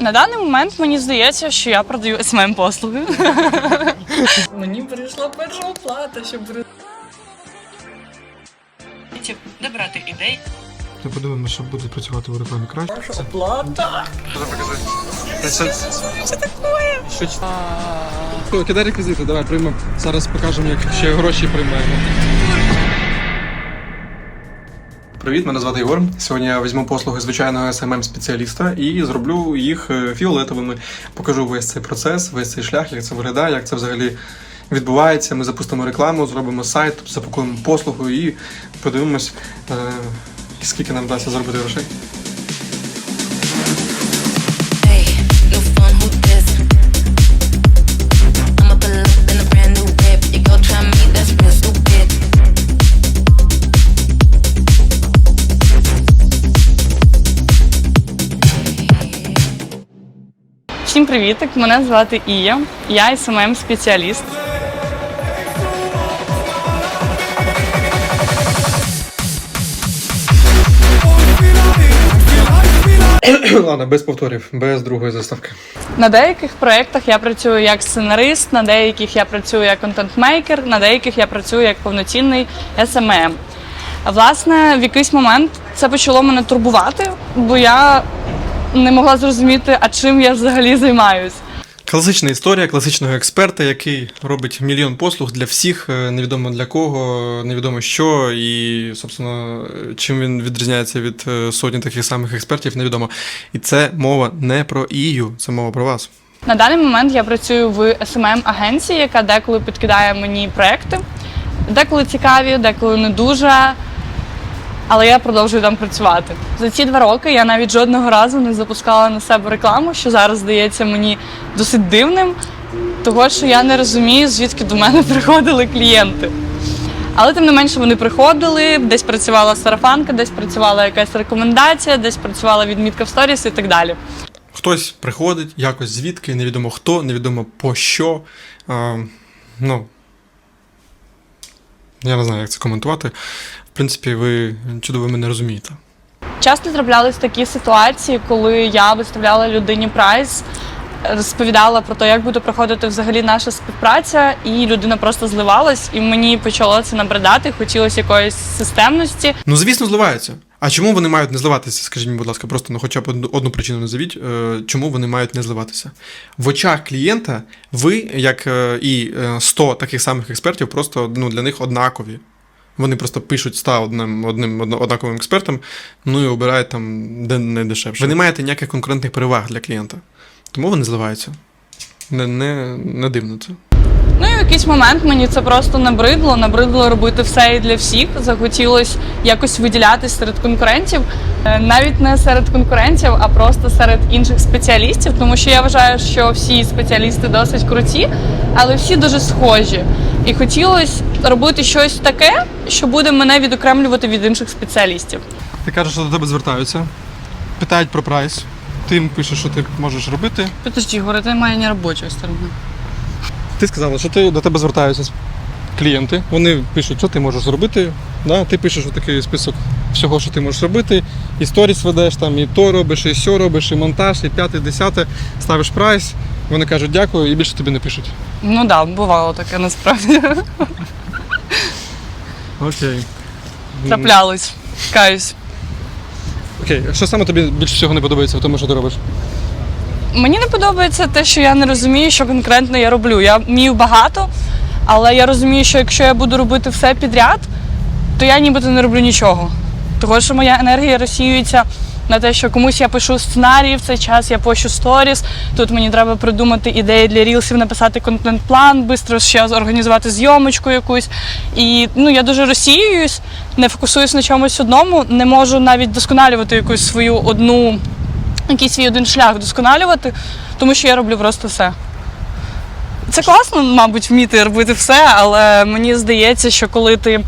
На даний момент мені здається, що я продаю СММ послуги. Мені прийшла перша оплата, щоб де брати ідей. Ти подивимо, що буде працювати в рекламі краще. Перша оплата. Що, кидай реквізити, давай приймемо. Зараз покажемо, як ще гроші приймаємо. Привіт, мене звати Ігор. Сьогодні я візьму послуги звичайного smm спеціаліста і зроблю їх е, фіолетовими. Покажу весь цей процес, весь цей шлях, як це виглядає, як це взагалі відбувається. Ми запустимо рекламу, зробимо сайт, запакуємо послугу і подивимось, е, скільки нам вдасться заробити грошей. Всім привітик! Мене звати Ія. Я СММ спеціаліст. Ладно, без повторів, без другої заставки. На деяких проєктах я працюю як сценарист, на деяких я працюю як контент-мейкер, на деяких я працюю як повноцінний SMM. А власне, в якийсь момент це почало мене турбувати, бо я не могла зрозуміти, а чим я взагалі займаюсь. Класична історія класичного експерта, який робить мільйон послуг для всіх, е, невідомо для кого, невідомо що, і, собственно, чим він відрізняється від е, сотні таких самих експертів, невідомо. І це мова не про ію, це мова про вас. На даний момент я працюю в smm агенції яка деколи підкидає мені проекти. Деколи цікаві, деколи не дуже. Але я продовжую там працювати. За ці два роки я навіть жодного разу не запускала на себе рекламу, що зараз здається мені досить дивним, того що я не розумію, звідки до мене приходили клієнти. Але тим не менше вони приходили, десь працювала сарафанка, десь працювала якась рекомендація, десь працювала відмітка в сторіс і так далі. Хтось приходить, якось звідки, невідомо хто, невідомо по що. А, ну, я не знаю, як це коментувати. В принципі, ви чудово мене розумієте. Часто траплялись такі ситуації, коли я виставляла людині прайс, розповідала про те, як буде проходити взагалі наша співпраця, і людина просто зливалась, і мені почало це набридати, хотілося якоїсь системності. Ну, звісно, зливаються. А чому вони мають не зливатися? Скажіть мені, будь ласка, просто ну, хоча б одну- причину назовіть, е, чому вони мають не зливатися. В очах клієнта ви, як е, і е, 100 таких самих експертів, просто ну, для них однакові. Вони просто пишуть 100 одним, одним однаковим експертам, ну і обирають там, де найдешевше. Ви не маєте ніяких конкурентних переваг для клієнта. Тому вони зливаються. Не, не, не дивно це. Ну і в якийсь момент мені це просто набридло, набридло робити все і для всіх. Захотілося якось виділятись серед конкурентів, Е, навіть не серед конкурентів, а просто серед інших спеціалістів, тому що я вважаю, що всі спеціалісти досить круті, але всі дуже схожі. І хотілося робити щось таке, що буде мене відокремлювати від інших спеціалістів. Ти кажеш, що до тебе звертаються, питають про прайс. Ти їм пишеш, що ти можеш робити. Подожди, говорить, немає не робочої сторони. Ти сказала, що ти, до тебе звертаються клієнти. Вони пишуть, що ти можеш зробити. Да? Ти пишеш такий список всього, що ти можеш робити. І сторіс ведеш, там, і то робиш, і сьо робиш, і монтаж, і п'яте, і десяте, ставиш прайс. Вони кажуть дякую і більше тобі не пишуть. Ну так, да, бувало таке насправді. Окей. Траплялось. Каюсь. Окей, що саме тобі більше всього не подобається в тому, що ти робиш? Мені не подобається те, що я не розумію, що конкретно я роблю. Я вмію багато, але я розумію, що якщо я буду робити все підряд, то я нібито не роблю нічого. Тому що моя енергія розсіюється на те, що комусь я пишу сценарії в цей час, я пощу сторіс. Тут мені треба придумати ідеї для рілсів, написати контент-план, швидко ще організувати зйомочку якусь. І ну, я дуже розсіююсь, не фокусуюсь на чомусь одному, не можу навіть досконалювати якусь свою одну якийсь свій один шлях вдосконалювати, тому що я роблю просто все. Це класно, мабуть, вміти робити все, але мені здається, що коли ти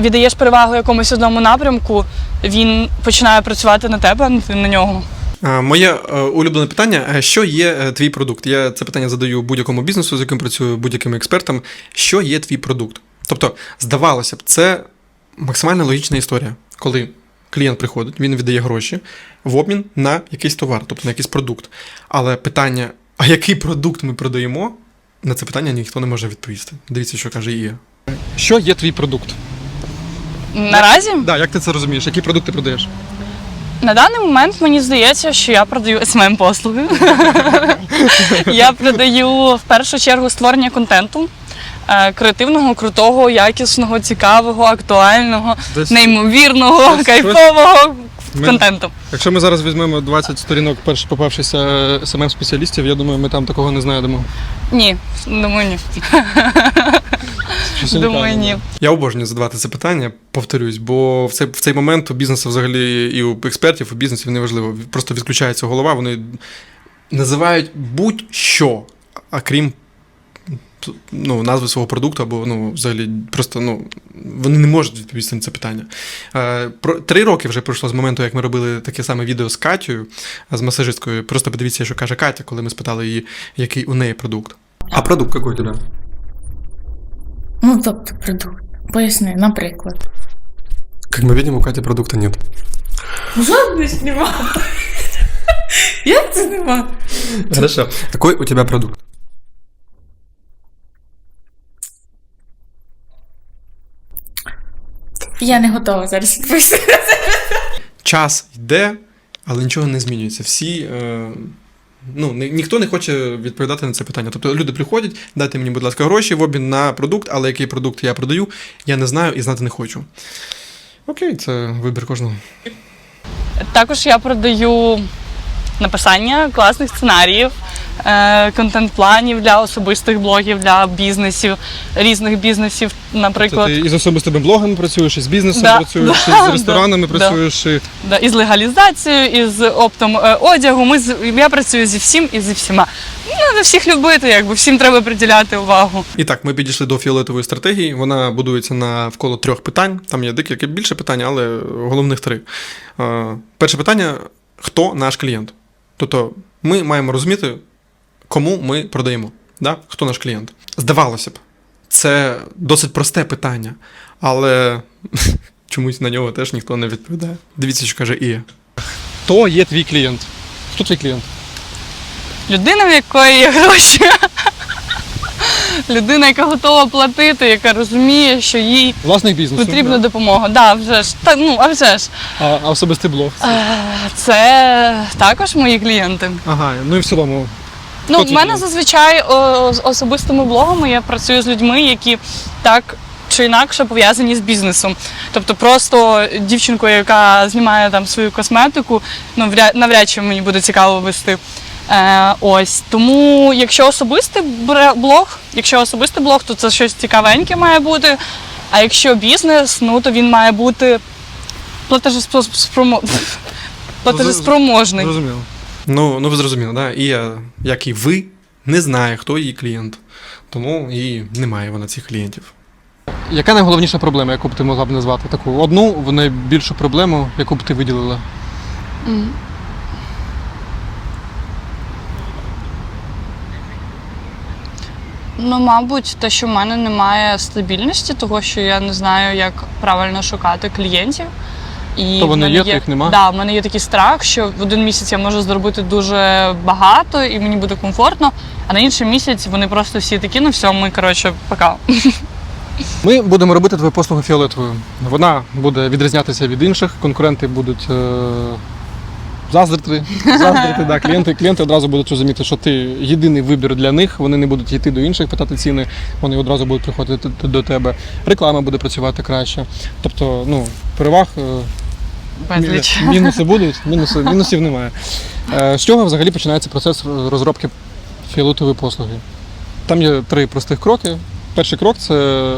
віддаєш перевагу якомусь одному напрямку, він починає працювати на тебе, а ти на нього. Моє е, улюблене питання: е, що є е, твій продукт? Я це питання задаю будь-якому бізнесу, з яким працюю, будь-яким експертам. Що є твій продукт? Тобто, здавалося б, це максимально логічна історія, коли клієнт приходить, він віддає гроші в обмін на якийсь товар, тобто на якийсь продукт. Але питання, а який продукт ми продаємо, на це питання ніхто не може відповісти. Дивіться, що каже Ія. Що є твій продукт? Наразі Да, як ти це розумієш? Які продукти продаєш? на даний момент мені здається, що я продаю смм послуги. я продаю в першу чергу створення контенту. Е, Креативного, крутого, якісного, цікавого, актуального, Десь- неймовірного, щось- кайфового Ми- контенту. Якщо ми зараз візьмемо 20 сторінок перш попавшися смм спеціалістів, я думаю, ми там такого не знайдемо. Ні, думаю, ні. Щось Думаю, унікальне. ні. Я обожнюю задавати це питання, повторюсь, бо в цей, в цей момент у бізнесу взагалі і у експертів, у бізнесів неважливо. Просто відключається голова, вони називають будь-що, а крім ну, назви свого продукту, або ну, взагалі просто ну, вони не можуть відповісти на це питання. Е, про, три роки вже пройшло з моменту, як ми робили таке саме відео з Катєю, з масажисткою. Просто подивіться, що каже Катя, коли ми спитали її, який у неї продукт. А продукт який у тебе? Ну, тобто продукт. Поясни, наприклад. Как мы видим, у Кати продукта нет. Жодних нема. Як це нема? Хорошо. Какой у тебя продукт? Я не готова зараз відповісти. Час йде, але нічого не змінюється. Всі. Е, ну, ні, ніхто не хоче відповідати на це питання. Тобто люди приходять, дайте мені, будь ласка, гроші в обмін на продукт, але який продукт я продаю, я не знаю і знати не хочу. Окей, це вибір кожного. Також я продаю написання класних сценаріїв, контент-планів для особистих блогів, для бізнесів, різних бізнесів, Це наприклад, ти із особистими блогами працюєш, і з бізнесом Да, працюєш, і з ресторанами да, працюєш. І... да, із легалізацією, із оптом е, одягу. Ми з я працюю зі всім і зі всіма. Ну, треба всіх любити, якби всім треба приділяти увагу. І так, ми підійшли до фіолетової стратегії. Вона будується навколо трьох питань. Там є декілька більше питань, але головних три. Е, Перше питання: хто наш клієнт? Тобто, ми маємо розуміти, кому ми продаємо. Да? Хто наш клієнт? Здавалося б, це досить просте питання, але чомусь на нього теж ніхто не відповідає. Дивіться, що каже Ія. Хто є твій клієнт? Хто твій клієнт? Людина, в якої є гроші. Людина, яка готова платити, яка розуміє, що їй Власник бізнесу. потрібна допомога. Да, вже ж. Та, ну, а вже ж. А, а особистий блог. Це також мої клієнти. Ага, ну і в цілому. Ну, Хто в це мене зазвичай о, з особистими блогами я працюю з людьми, які так чи інакше пов'язані з бізнесом. Тобто просто дівчинкою, яка знімає там свою косметику, ну вряд, навряд чи мені буде цікаво вести. Е, ось тому, якщо особистий бре- блог, якщо особистий блог, то це щось цікавеньке має бути. А якщо бізнес, ну то він має бути платежеспомо- платежеспроможний. Зрозуміло. Ну, ну ви зрозуміли, да? Ія, як і ви, не знає, хто її клієнт. Тому і немає вона цих клієнтів. Яка найголовніша проблема, яку б ти могла б назвати? Таку одну в найбільшу проблему, яку б ти виділила? Ну, мабуть, те, що в мене немає стабільності, того що я не знаю, як правильно шукати клієнтів. І То вони в мене є, то їх нема? Да, в мене є такий страх, що в один місяць я можу заробити дуже багато і мені буде комфортно, а на інший місяць вони просто всі такі, ну все, ми коротше, пока. Ми будемо робити твою послугу фіолетовою. Вона буде відрізнятися від інших, конкуренти будуть е... заздрити. заздрити да. клієнти, клієнти одразу будуть розуміти, що ти єдиний вибір для них. Вони не будуть йти до інших, питати ціни, вони одразу будуть приходити до тебе. Реклама буде працювати краще. Тобто, ну, переваг. е, Безліч. Мінуси будуть, мінуси, мінусів немає. Е, З чого взагалі починається процес розробки фіолетової послуги? Там є три простих кроки. Перший крок це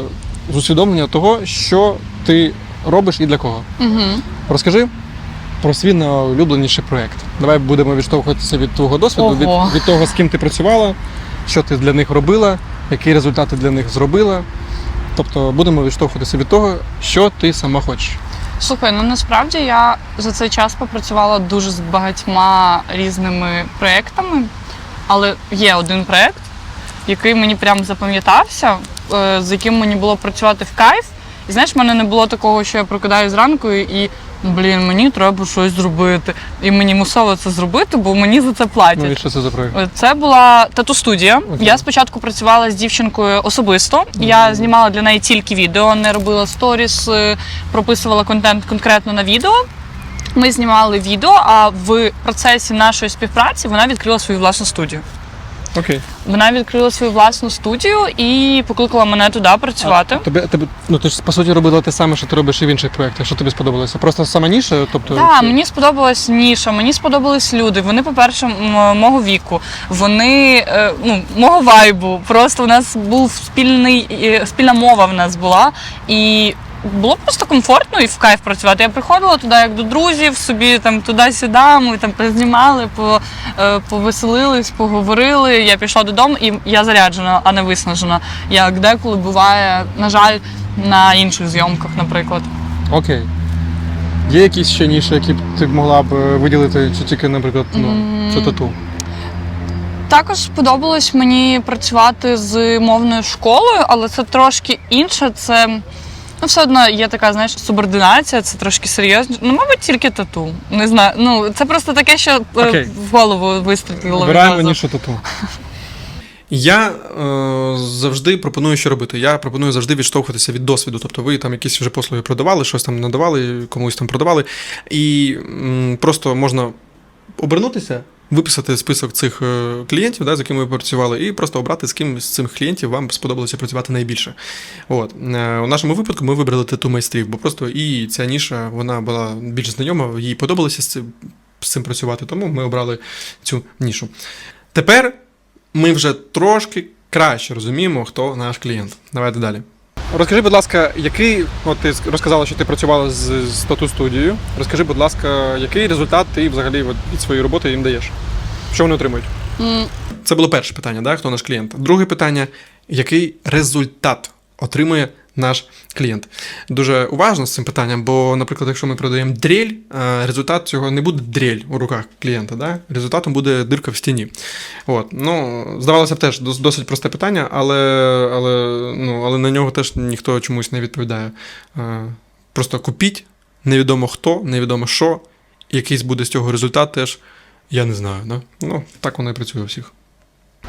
усвідомлення того, що ти робиш і для кого. Угу. Розкажи про свій найулюбленіший проєкт. Давай будемо відштовхуватися від твого досвіду, від, від того, з ким ти працювала, що ти для них робила, які результати для них зробила. Тобто будемо відштовхуватися від того, що ти сама хочеш. Слухай, ну насправді я за цей час попрацювала дуже з багатьма різними проєктами, але є один проєкт, який мені прям запам'ятався, е, з яким мені було працювати в кайф. І знаєш, в мене не було такого, що я прокидаю зранку і блін, мені треба щось зробити. І мені мусово це зробити, бо мені за це платять. Ну і що це за проєкт? Це була тату-студія. Окей. Я спочатку працювала з дівчинкою особисто. Я знімала для неї тільки відео, не робила сторіс, е, прописувала контент конкретно на відео. Ми знімали відео, а в процесі нашої співпраці вона відкрила свою власну студію. Окей. Вона відкрила свою власну студію і покликала мене туди працювати. Тебе, тебе, ну ти ж по суті робила те саме, що ти робиш і в інших проєктах. Що тобі сподобалося? Просто сама ніша, тобто. Так, мені сподобалась ніша, мені сподобались люди. Вони, по-перше, мого віку, вони е, ну, мого вайбу. Просто у нас був спільний е, спільна мова в нас була. І було просто комфортно і в кайф працювати. Я приходила туди як до друзів, собі там туди-сюди, ми там познімали, по, е, повеселились, поговорили. Я пішла додому і я заряджена, а не виснажена. Як деколи буває, на жаль, на інших зйомках, наприклад. Окей. Є якісь ще ніші, які б ти могла б е, виділити, чи тільки, наприклад, ну, це тату? Також сподобалось мені працювати з мовною школою, але це трошки інше. Це ну, все одно є така, знаєш, субординація, це трошки серйозніше. Ну, мабуть, тільки тату. Не знаю. Ну, це просто таке, що е, Окей. в голову вистрілило. Вибираємо відразу. тату. Я е, завжди пропоную, що робити. Я пропоную завжди відштовхуватися від досвіду. Тобто ви там якісь вже послуги продавали, щось там надавали, комусь там продавали. І м, просто можна обернутися, виписати список цих е, клієнтів, да, з якими ви працювали, і просто обрати, з ким з цих клієнтів вам сподобалося працювати найбільше. От. Е, у нашому випадку ми вибрали тату майстрів, бо просто і ця ніша вона була більш знайома, їй подобалося з цим, з цим працювати, тому ми обрали цю нішу. Тепер ми вже трошки краще розуміємо, хто наш клієнт. Давайте далі. Розкажи, будь ласка, який, от ти розказала, що ти працювала з, тату студією. Розкажи, будь ласка, який результат ти взагалі от, від своєї роботи їм даєш? Що вони отримують? Mm. Це було перше питання, да? хто наш клієнт. Друге питання: який результат отримує наш клієнт? Дуже уважно з цим питанням, бо, наприклад, якщо ми продаємо дрель, е, результат цього не буде дрель у руках клієнта. Да? Результатом буде дирка в стіні. От. Ну, здавалося б, теж досить просте питання, але, але, ну, але на нього теж ніхто чомусь не відповідає. Е, Просто купіть, невідомо хто, невідомо що, якийсь буде з цього результат теж. Я не знаю, да? Ну, так воно і працює у всіх.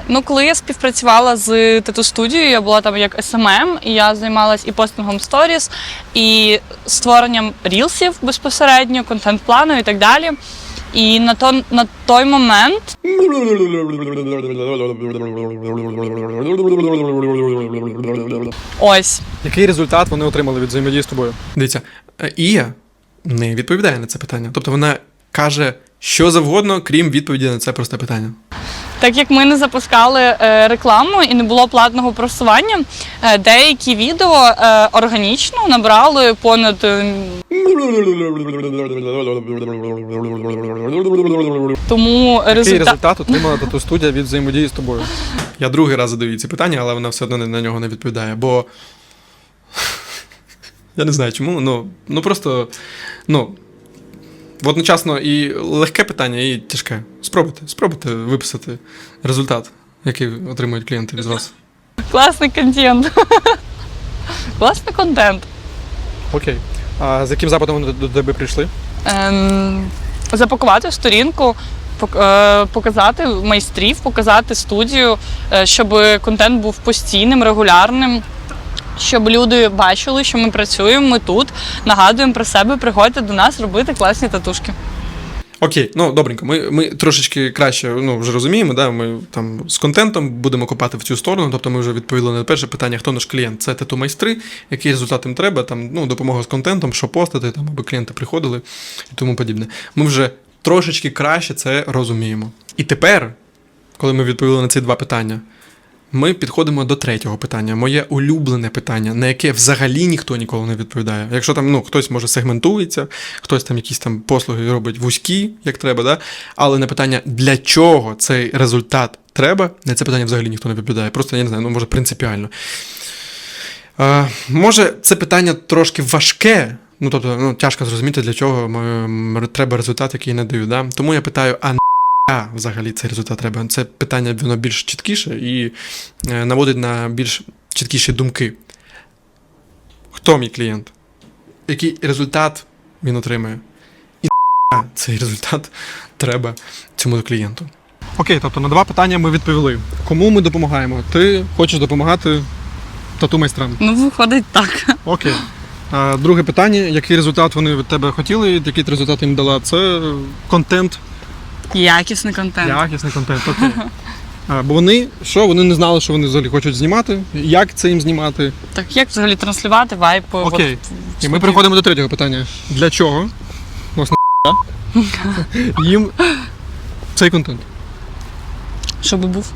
Ну, коли я співпрацювала з тату-студією, я була там як SMM, і я займалась і постингом сторіс, і створенням рілсів безпосередньо, контент-плану і так далі. І на, то, на той момент ось Який результат вони отримали від взаємодії з тобою? Дивіться, е, Ія не відповідає на це питання. Тобто вона каже що завгодно, крім відповіді на це просте питання. Так як ми не запускали е, рекламу і не було платного просування, е, деякі відео е, органічно набрали понад тому результат. результат отримала тату студія від взаємодії з тобою? Я другий раз задаю ці питання, але вона все одно на нього не відповідає, бо. Я не знаю чому. Ну, ну просто. Ну. Одночасно і легке питання, і тяжке. Спробуйте, спробуйте виписати результат, який отримують клієнти від вас. Класний контент. Класний контент. Окей. А з яким запитом вони до, тебе прийшли? Ем, запакувати сторінку, пок- е, показати майстрів, показати студію, е, щоб контент був постійним, регулярним. Щоб люди бачили, що ми працюємо, ми тут нагадуємо про себе, приходьте до нас робити класні татушки. Окей, ну добренько. Ми, ми трошечки краще ну, вже розуміємо, да? ми там з контентом будемо копати в цю сторону. Тобто ми вже відповіли на перше питання, хто наш клієнт. Це тату майстри, який результат їм треба, там, ну, допомога з контентом, що постати, там, аби клієнти приходили і тому подібне. Ми вже трошечки краще це розуміємо. І тепер, коли ми відповіли на ці два питання, ми підходимо до третього питання, моє улюблене питання, на яке взагалі ніхто ніколи не відповідає. Якщо там ну, хтось може сегментується, хтось там якісь там послуги робить вузькі, як треба, да? але на питання, для чого цей результат треба, на це питання взагалі ніхто не відповідає. Просто я не знаю, ну може принципіально. Е, може, це питання трошки важке. Ну, тобто, ну, тяжко зрозуміти, для чого треба результат, який я не даю. Да? Тому я питаю, а а взагалі цей результат треба? Це питання воно більш чіткіше і е, наводить на більш чіткіші думки. Хто мій клієнт? Який результат він отримає. І цей результат треба цьому клієнту. Окей, тобто на два питання ми відповіли. Кому ми допомагаємо? Ти хочеш допомагати тату майстрам? Ну, виходить так. Окей. А, друге питання: який результат вони від тебе хотіли, який результат їм дала? Це контент, Якісний контент. якісний контент. Окей. Бо вони що? Вони не знали, що вони взагалі хочуть знімати, як це їм знімати. Так як взагалі транслювати вайп? Окей. от, І ми переходимо до третього питання. Для чого? Власне, їм цей контент. Щоб був.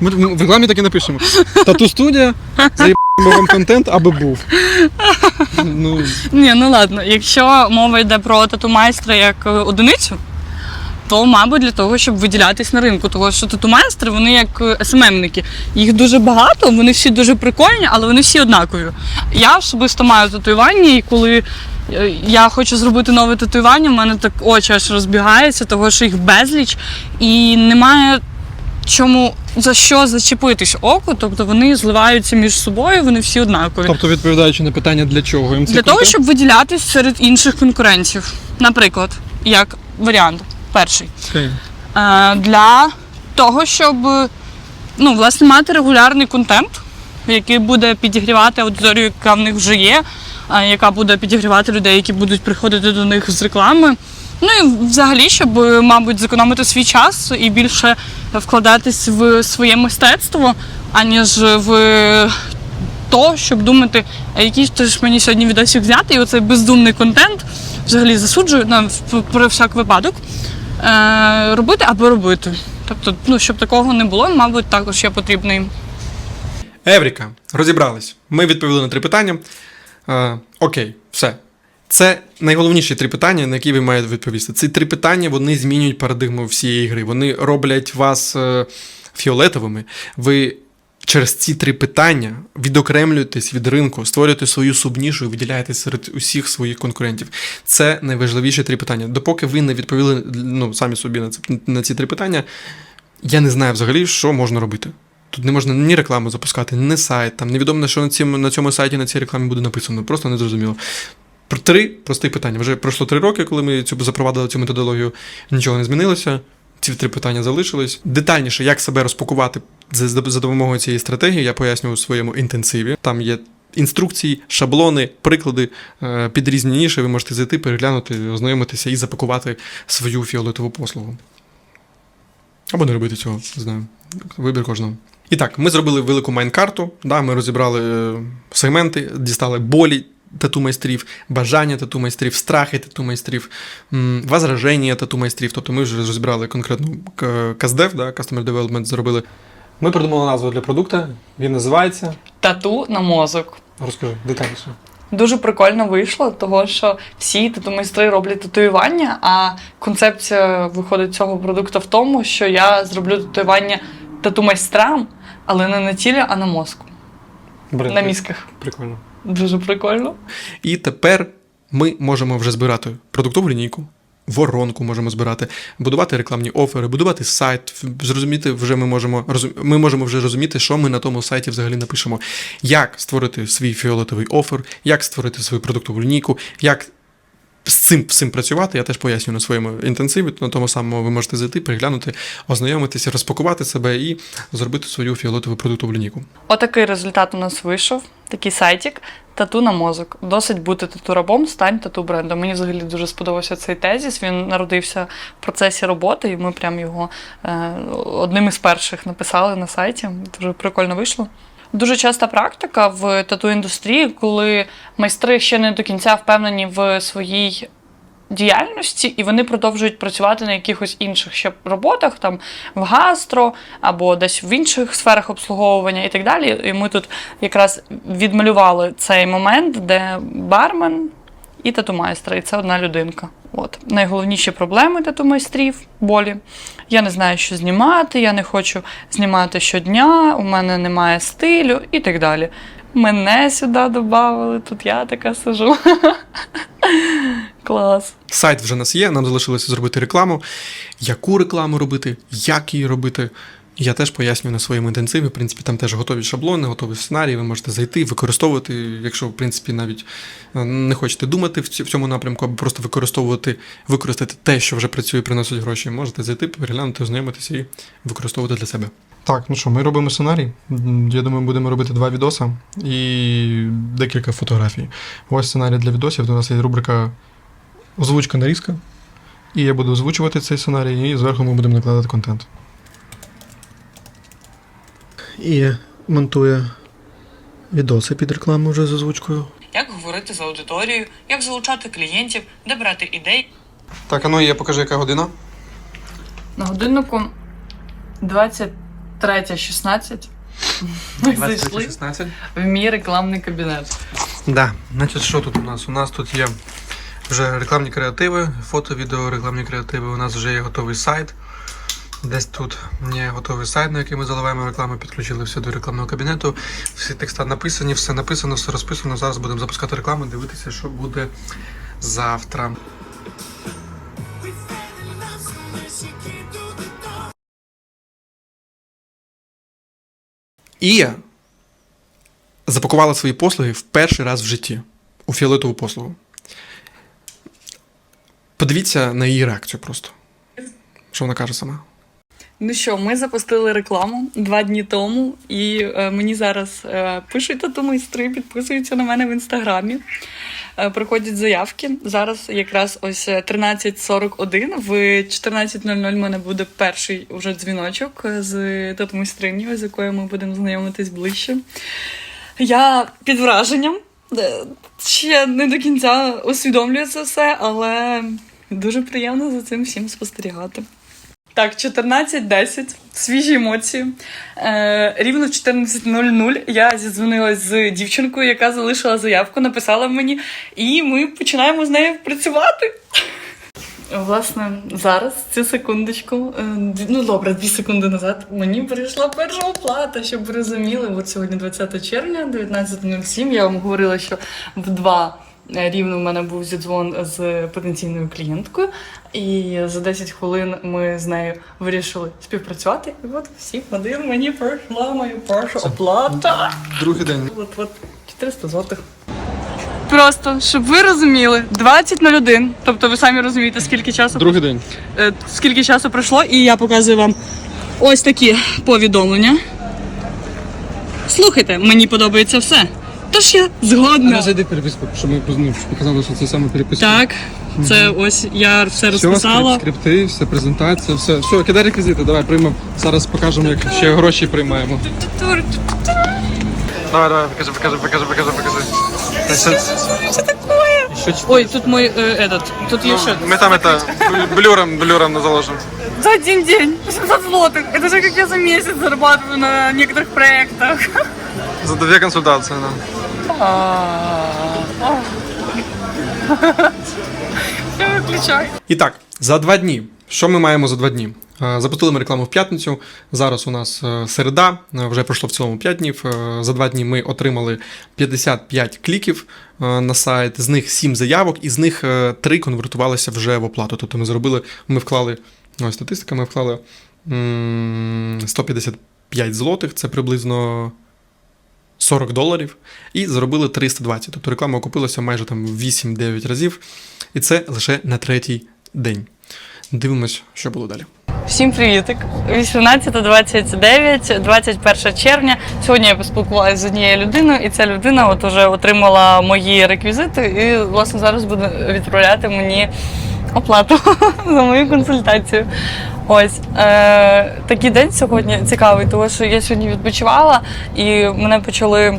Ми ми в рекламі так і напишемо. Тату студія, вам контент, аби був. Ну, Ні, ну ладно, якщо мова йде про тату майстра як е, одиницю, то, мабуть, для того, щоб виділятись на ринку. Тому що тату майстри, вони як СММники. Їх дуже багато, вони всі дуже прикольні, але вони всі однакові. Я особисто маю татуювання, і коли е, я хочу зробити нове татуювання, в мене так очі аж розбігаються, того що їх безліч, і немає чому за що зачепитись оку, тобто вони зливаються між собою, вони всі однакові. тобто, відповідаючи на питання, для чого їм цей Для того, щоб виділятись серед інших конкурентів. Наприклад, як варіант, перший. Окей. Е, Для того, щоб ну, власне, мати регулярний контент, який буде підігрівати аудиторію, яка в них вже є, е, яка буде підігрівати людей, які будуть приходити до них з реклами. Ну і взагалі, щоб, е, мабуть, зекономити свій час і більше вкладатись в своє мистецтво, аніж в то, щоб думати, а який ж мені сьогодні відосик взяти, і оцей бездумний контент взагалі засуджую на про всяк випадок. Е, робити або робити. Тобто, ну, щоб такого не було, мабуть, також є потрібний Евріка, розібрались. Ми відповіли на три питання. Е, окей, все. Це найголовніші три питання, на які ви маєте відповісти. Ці три питання вони змінюють парадигму всієї гри. Вони роблять вас е, фіолетовими. Ви через ці три питання відокремлюєтесь від ринку, створюєте свою субнішу і виділяєтесь серед усіх своїх конкурентів. Це найважливіші три питання. Допоки ви не відповіли ну, самі собі на, це, на ці три питання, я не знаю взагалі, що можна робити. Тут не можна ні рекламу запускати, ні сайт, там невідомо, що на цьому, на цьому сайті на цій рекламі буде написано, просто не зрозуміло. Про три прості питання. Вже пройшло три роки, коли ми цю запровадили цю методологію, нічого не змінилося. Ці три питання залишились. Детальніше, як себе розпакувати за, допомогою цієї стратегії, я пояснюю у своєму інтенсиві. Там є інструкції, шаблони, приклади е, під різні ніші. Ви можете зайти, переглянути, ознайомитися і запакувати свою фіолетову послугу. Або не робити цього, не знаю. Вибір кожного. І так, ми зробили велику майнкарту, да, ми розібрали е, сегменти, дістали болі тату майстрів, бажання тату майстрів, страхи тату майстрів, возраження тату майстрів. Тобто ми вже розібрали конкретну каздев, да, Customer Development зробили. Ми придумали назву для продукту. Він називається. тату на мозок. Розкажи детальніше. Дуже прикольно вийшло, того що всі тату-майстри роблять татуювання, а концепція виходить цього продукту в тому, що я зроблю татуювання тату-майстрам, але не на тілі, а на мозку, Бренд. на мізках. Прикольно. Дуже прикольно. І тепер ми можемо вже збирати продуктову лінійку. Воронку можемо збирати, будувати рекламні офери, будувати сайт. Зрозуміти вже ми можемо ми можемо вже розуміти, що ми на тому сайті взагалі напишемо, як створити свій фіолетовий офер, як створити свою продуктову лінійку, як з цим всім працювати. Я теж пояснюю на своєму інтенсиві. На тому самому ви можете зайти, переглянути, ознайомитися, розпакувати себе і зробити свою фіолетову продуктову лінійку. Отакий результат у нас вийшов. Такий сайтик. Тату на мозок. Досить бути тату-рабом, стань тату-брендом. Мені взагалі дуже сподобався цей тезіс. Він народився в процесі роботи, і ми прям його е, одним із перших написали на сайті. Дуже прикольно вийшло. Дуже часта практика в тату-індустрії, коли майстри ще не до кінця впевнені в своїй діяльності, і вони продовжують працювати на якихось інших ще роботах, там в гастро або десь в інших сферах обслуговування і так далі. І ми тут якраз відмалювали цей момент, де бармен і тату-майстра, і це одна людинка. От найголовніші проблеми тату-майстрів болі. Я не знаю, що знімати, я не хочу знімати щодня, у мене немає стилю і так далі. Мене сюди додали, тут я така сижу. Клас. Сайт вже у нас є, нам залишилося зробити рекламу. Яку рекламу робити, як її робити. Я теж пояснюю на своєму інтенсиві. В принципі, там теж готові шаблони, готові сценарії. Ви можете зайти, використовувати, якщо в принципі навіть е, не хочете думати в цьому напрямку, або просто використовувати, використати те, що вже працює, приносить гроші. Можете зайти, переглянути, ознайомитися і використовувати для себе. Так, ну що, ми робимо сценарій. Я думаю, будемо робити два відоси і декілька фотографій. Ось сценарій для відосів. У нас є рубрика озвучка нарізка. І я буду озвучувати цей сценарій, і зверху ми будемо накладати контент. І монтує відоси під рекламу вже з озвучкою. Як говорити з аудиторією, як залучати клієнтів, де брати ідей. Так, а ну є, покажи, яка година. На годиннику 23.16. Ми зайшли 16. в мій рекламний кабінет. Да, значить, що тут у нас? У нас тут є вже рекламні креативи, фото, відео, рекламні креативи. У нас вже є готовий сайт. Десь тут є готовий сайт, на який ми заливаємо рекламу, підключили все до рекламного кабінету. Всі текста написані, все написано, все розписано. Зараз будемо запускати рекламу, дивитися, що буде завтра. І запакувала свої послуги в перший раз в житті у фіолетову послугу. Подивіться на її реакцію просто. Що вона каже сама? Ну що, ми запустили рекламу два дні тому, і е, мені зараз е, пишуть тату-майстри, підписуються на мене в інстаграмі. Е, приходять заявки. Зараз якраз ось е, 13.41. В 14.00 в мене буде перший уже дзвіночок з тату-майстринею, з якою ми будемо знайомитись ближче. Я під враженням. Е, Ще не до кінця усвідомлюю це все, але дуже приємно за цим всім спостерігати. Так, 14.10, свіжі емоції. Е, рівно в 14.00 я зідзвонилась з дівчинкою, яка залишила заявку, написала мені, і ми починаємо з нею працювати. Власне, зараз, цю секундочку, е, ну добре, дві секунди назад, мені прийшла перша оплата, щоб ви розуміли. От сьогодні 20 червня, 19.07. Я вам говорила, що в 2 рівно в мене був зідзвон з потенційною клієнткою, і за 10 хвилин ми з нею вирішили співпрацювати. І от всі один мені прийшла моя перша оплата. Другий день. От, от 400 злотих. Просто, щоб ви розуміли, 20.01, тобто ви самі розумієте, скільки часу Другий день. е, скільки часу пройшло, і я показую вам ось такі повідомлення. Слухайте, мені подобається все. Тож я згодна. Зайди переписку, щоб ми ну, щоб показали, що це саме переписка. Так, це ось я все Все, розписала. скрип- скрипти, все презентація, все. Все, кидай реквізити, давай приймемо. Зараз покажемо, як ще гроші приймаємо. Давай, давай, покажи, покажи, покажи, покажи, покажи. Що таке? Ой, тут мой э, этот, тут є ще. Ми там это блюром, блюром заложимо. За один день 700 злотых. Это же как я за месяц зарабатываю на некоторых проектах. За дві консультації, да. Я выключаю. І так, за два дні. Що ми маємо за два дні? Е, Запустили ми рекламу в п'ятницю. Зараз у нас е, середа, е, вже пройшло в цілому 5 днів. За два дні ми отримали 55 кліків на сайт, з них 7 заявок, і з них 3 конвертувалися вже в оплату. Тобто ми зробили, ми вклали, ось статистика, ми вклали 155 злотих, це приблизно 40 доларів, і заробили 320. Тобто реклама окупилася майже там в 8-9 разів. І це лише на третій день. Дивимось, що було далі. Всім привітик. 18.29, 21 червня. Сьогодні я поспілкувалася з однією людиною, і ця людина от уже отримала мої реквізити, і власне зараз буде відправляти мені оплату за мою консультацію. Ось е, такий день сьогодні цікавий, тому що я сьогодні відпочивала і мене почали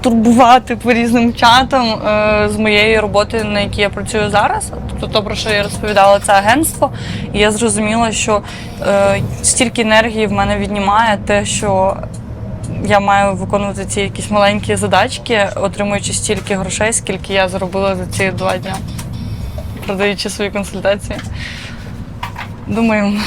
турбувати по різним чатам е, з моєї роботи, на якій я працюю зараз. Тобто, то, про що я розповідала, це агентство. І я зрозуміла, що е, стільки енергії в мене віднімає те, що я маю виконувати ці якісь маленькі задачки, отримуючи стільки грошей, скільки я заробила за ці два дні, продаючи свої консультації. Думаю.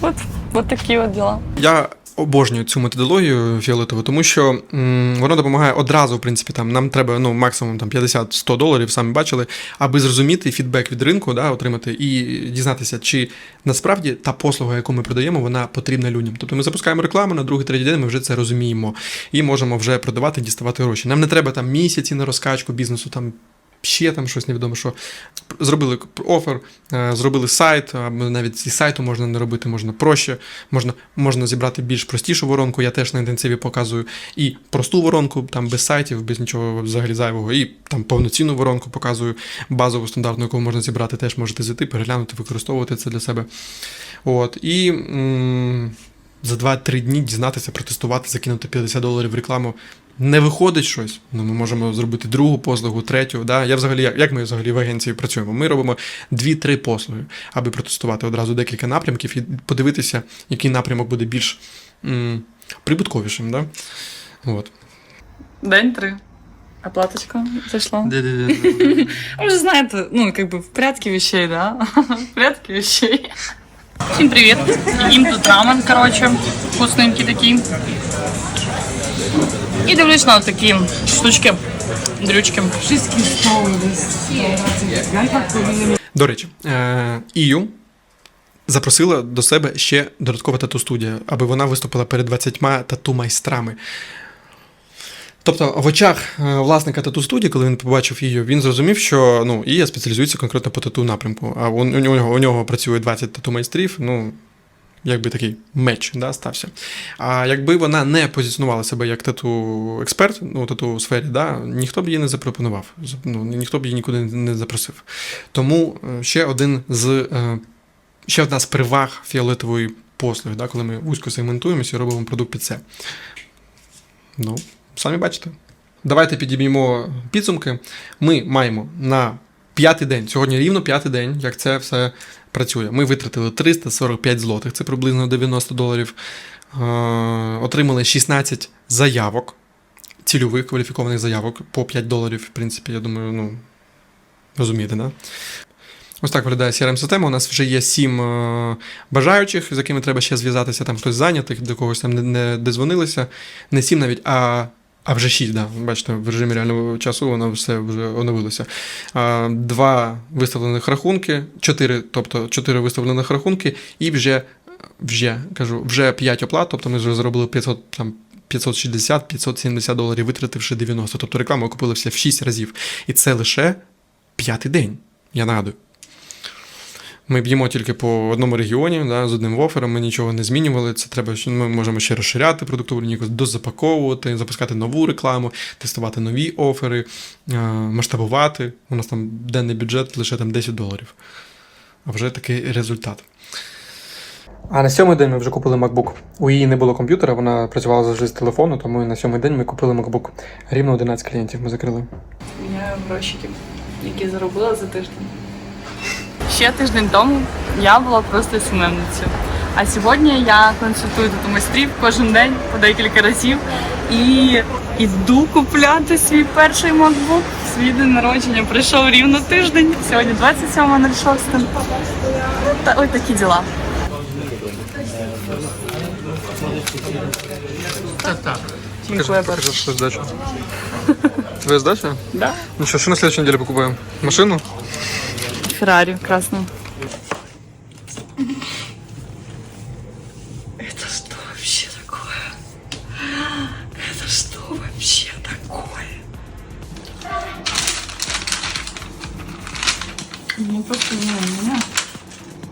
От, от такі от діла. Я обожнюю цю методологію фіолетову, тому що м, вона допомагає одразу, в принципі, там нам треба ну, максимум там 50-100 доларів, самі бачили, аби зрозуміти фідбек від ринку, да, отримати і дізнатися, чи насправді та послуга, яку ми продаємо, вона потрібна людям. Тобто ми запускаємо рекламу на другий третій день, ми вже це розуміємо і можемо вже продавати, діставати гроші. Нам не треба там місяці на розкачку бізнесу, там ще там щось невідомо, що зробили офер, е, зробили сайт, або навіть зі сайту можна не робити, можна проще, можна, можна зібрати більш простішу воронку. Я теж на інтенсиві показую і просту воронку, там без сайтів, без нічого взагалі зайвого, і там повноцінну воронку показую, базову стандартну, яку можна зібрати, теж можете зайти, переглянути, використовувати це для себе. От, і м- за 2-3 дні дізнатися, протестувати, закинути 50 доларів в рекламу. Не виходить щось. Ну, ми можемо зробити другу послугу, третю. Да? Я взагалі, як, як ми взагалі в агенції працюємо? Ми робимо 2-3 послуги, аби протестувати одразу декілька напрямків і подивитися, який напрямок буде більш м, прибутковішим. Да? От. День три. Оплаточка зайшла. Ви вже знаєте, ну, как бы в порядке вещей, да? В порядке вещей. Всім привіт. Їм тут рамен, короче, вкусненький такий. І дивлюсь на такі штучки, дрючки. До речі, е, Ію запросила до себе ще додаткова тату-студія, аби вона виступила перед 20 тату-майстрами. Тобто, в очах е, власника тату-студії, коли він побачив її, він зрозумів, що ну, Ія спеціалізується конкретно по тату напрямку. А у, нього, у нього працює 20 тату-майстрів, ну, якби такий меч да, стався. А якби вона не позиціонувала себе як тату-експерт, ну, тату сфері, да, ніхто б її не запропонував, ну, ніхто б її нікуди не запросив. Тому е, ще один з е, ще одна з переваг фіолетової послуги, да, коли ми вузько сегментуємося і робимо продукт під це. Ну, самі бачите. Давайте підіб'ємо підсумки. Ми маємо на п'ятий день, сьогодні рівно п'ятий день, як це все працює. Ми витратили 345 злотих, це приблизно 90 доларів. Е, отримали 16 заявок, цільових кваліфікованих заявок по 5 доларів, в принципі, я думаю, ну, розумієте, да? Ось так виглядає CRM-система. У нас вже є сім е, бажаючих, з якими треба ще зв'язатися. Там хтось зайнятий, до когось там не, дозвонилися. Не сім навіть, а, а вже шість. Да. Бачите, в режимі реального часу воно все вже оновилося. Два виставлених рахунки, чотири, тобто чотири виставлених рахунки, і вже, вже кажу, вже п'ять оплат. Тобто ми вже зробили 500 там. 560-570 доларів, витративши 90. Тобто рекламу окупилася в 6 разів. І це лише п'ятий день. Я нагадую. Ми б'ємо тільки по одному регіоні, да, з одним офером, ми нічого не змінювали. Це треба, що ми можемо ще розширяти продуктову лінійку, дозапаковувати, запускати нову рекламу, тестувати нові офери, е, масштабувати. У нас там денний бюджет лише там 10 доларів. А вже такий результат. А на сьомий день ми вже купили MacBook. У її не було комп'ютера, вона працювала завжди з телефону, тому на сьомий день ми купили MacBook. Рівно 11 клієнтів ми закрили. Міняю грошики, які заробила за тиждень. Ще тиждень тому я була просто сімейницею. А сьогодні я консультую тут майстрів кожен день по декілька разів і іду купляти свій перший MacBook. Свій день народження прийшов рівно тиждень. Сьогодні 27.06. Та ой такі діла. Дякую, Покажи, что сдача. Твоя сдача? Да. Ну что, что на следующей неделе покупаем? Машину? Феррари красный. Это что вообще такое? Это что вообще такое? Ну, просто не меня.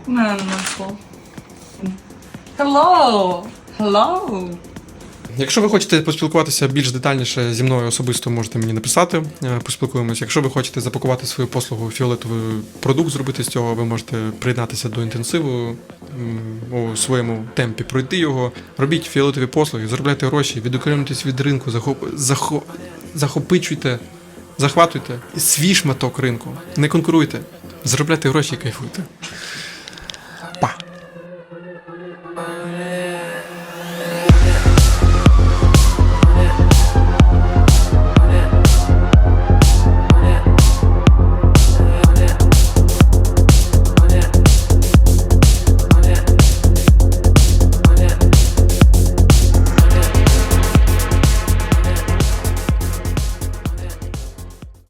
На, нашло. Hello! Hello! Якщо ви хочете поспілкуватися більш детальніше зі мною особисто, можете мені написати, е, поспілкуємося. Якщо ви хочете запакувати свою послугу фіолетовий продукт, зробити з цього, ви можете приєднатися до інтенсиву у своєму темпі, пройти його. Робіть фіолетові послуги, заробляйте гроші, відокремлюйтесь від ринку, захоп... захо... захопичуйте, захватуйте свій шматок ринку, не конкуруйте, заробляйте гроші кайфуйте.